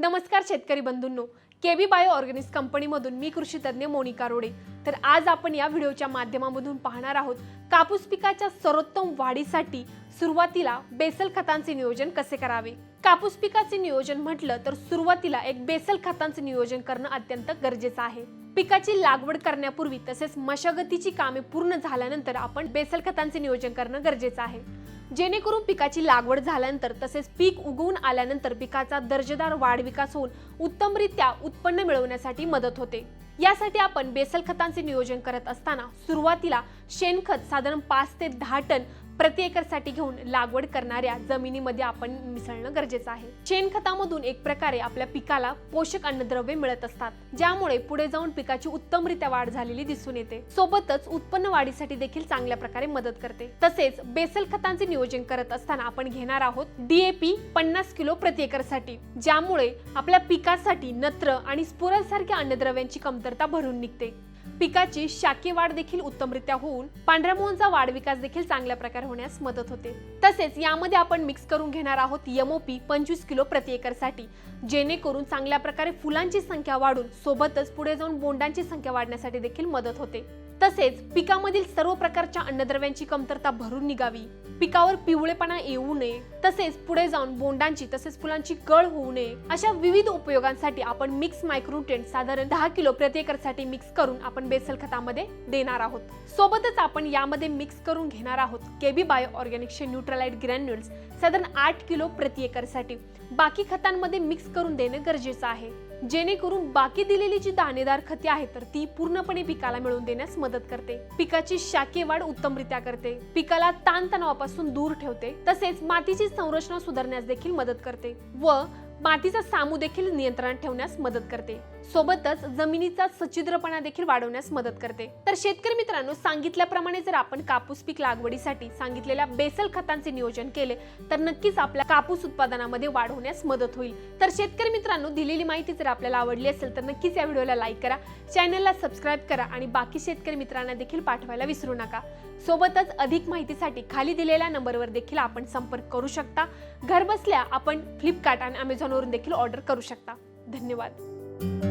नमस्कार शेतकरी बंधूंनो. केबी बायो ऑर्गॅनिक्स कंपनीमधून मी कृषी तज्ज्ञ मोनिका रोडे. तर आज आपण या व्हिडिओच्या माध्यमामधून पाहणार आहोत कापूस पिकाच्या सर्वोत्तम वाढीसाठी सुरुवातीला बेसल खतांचे नियोजन कसे करावे? कापूस पिकाचे नियोजन म्हटलं तर सुरुवातीला एक बेसल खतांचे नियोजन करणं अत्यंत गरजेचं आहे. पिकाची लागवड करण्यापूर्वी तसेच मशागतीची कामे पूर्ण झाल्यानंतर आपण बेसल खतांचे नियोजन करणं गरजेचं आहे. जेणेकरून पिकाची लागवड झाल्यानंतर तसेच पीक उगवून आल्यानंतर पिकाचा दर्जेदार वाढ विकास होऊन उत्तमरित्या उत्पन्न मिळवण्यासाठी मदत होते. यासाठी आपण बेसल खतांचे नियोजन करत असताना सुरुवातीला शेणखत साधारण पाच ते दहा टन प्रति एकरसाठी घेऊन लागवड करणाऱ्या जमिनीमध्ये आपण मिसळणं गरजेचं आहे. शेणखतामधून एक प्रकारे आपल्या पिकाला पोषक अन्नद्रव्ये मिळत असतात. ज्यामुळे पुढे जाऊन पिकाची उत्तमरित्या वाढ झालेली दिसून येते. सोबतच उत्पन्न वाढीसाठी देखील चांगल्या प्रकारे मदत करते. तसेच बेसल खतांचे नियोजन करत असताना आपण घेणार आहोत डीएपी पन्नास किलो प्रति एकरसाठी. ज्यामुळे आपल्या पिकासाठी नत्र आणि स्पुरल सारख्या अन्नद्रव्यांची कमतरता भरून निघते. पिकाची शाकी वाढ देखील उत्तमरित्या होऊन पांढऱ्या मोहनचा वाढ विकास देखील चांगल्या प्रकारे होण्यास मदत होते. तसेच यामध्ये आपण मिक्स करून घेणार आहोत यमोपी पंचवीस किलो प्रति एकरसाठी जेणेकरून चांगल्या प्रकारे फुलांची संख्या वाढून सोबतच पुढे जाऊन बोंडांची संख्या वाढण्यासाठी देखील मदत होते. तसेच पिकामधील सर्व प्रकारच्या अन्नद्रव्यांची कमतरता भरून निघावी. पिकावर पिवळेपणा येऊ नये. तसेच पुढे जाऊन बोंडांची तसेच फुलांची गळ होऊ नये. अशा विविध उपयोगांसाठी आपण मिक्स मायक्रोटेंट साधारण दहा किलो प्रति एकरसाठी मिक्स करून आपण बेसल खतामध्ये देणार आहोत. सोबतच आपण यामध्ये मिक्स करून घेणार आहोत केबी बायो ऑर्गॅनिकचे न्यूट्रलाइट ग्रॅन्युल्स साधारण आठ किलो प्रति एकरसाठी. बाकी खतांमध्ये मिक्स करून देणं गरजेचं आहे. जेणेकरून बाकी दिलेली जी दाणेदार खते आहेत तर ती पूर्णपणे पिकाला मिळवून देण्यास मदत करते. पिकाची शाके वाढ उत्तमरित्या करते. पिकाला ताणतणावापासून दूर ठेवते. तसेच मातीची संरचना सुधारण्यास देखील मदत करते व मातीचा सामू देखील नियंत्रणात ठेवण्यास मदत करते. सोबतच जमिनीचा सच्छिद्रपणा देखील वाढवण्यास मदत करते. तर शेतकरी मित्रांनो सांगितल्याप्रमाणे जर आपण कापूस पीक लागवडीसाठी सांगितलेल्या बेसल खतांचे नियोजन केले तर नक्कीच आपल्या कापूस उत्पादनामध्ये वाढ होण्यास मदत होईल. तर शेतकरी मित्रांनो दिलेली माहिती जर आपल्याला आवडली असेल तर नक्कीच या व्हिडिओला लाईक करा चॅनलला सबस्क्राईब करा आणि बाकी शेतकरी मित्रांना देखील पाठवायला विसरू नका. सोबतच अधिक माहितीसाठी खाली दिलेल्या नंबरवर देखील आपण संपर्क करू शकता. घरबसल्या आपण फ्लिपकार्ट आणि अमेझॉनवरून देखील ऑर्डर करू शकता. धन्यवाद.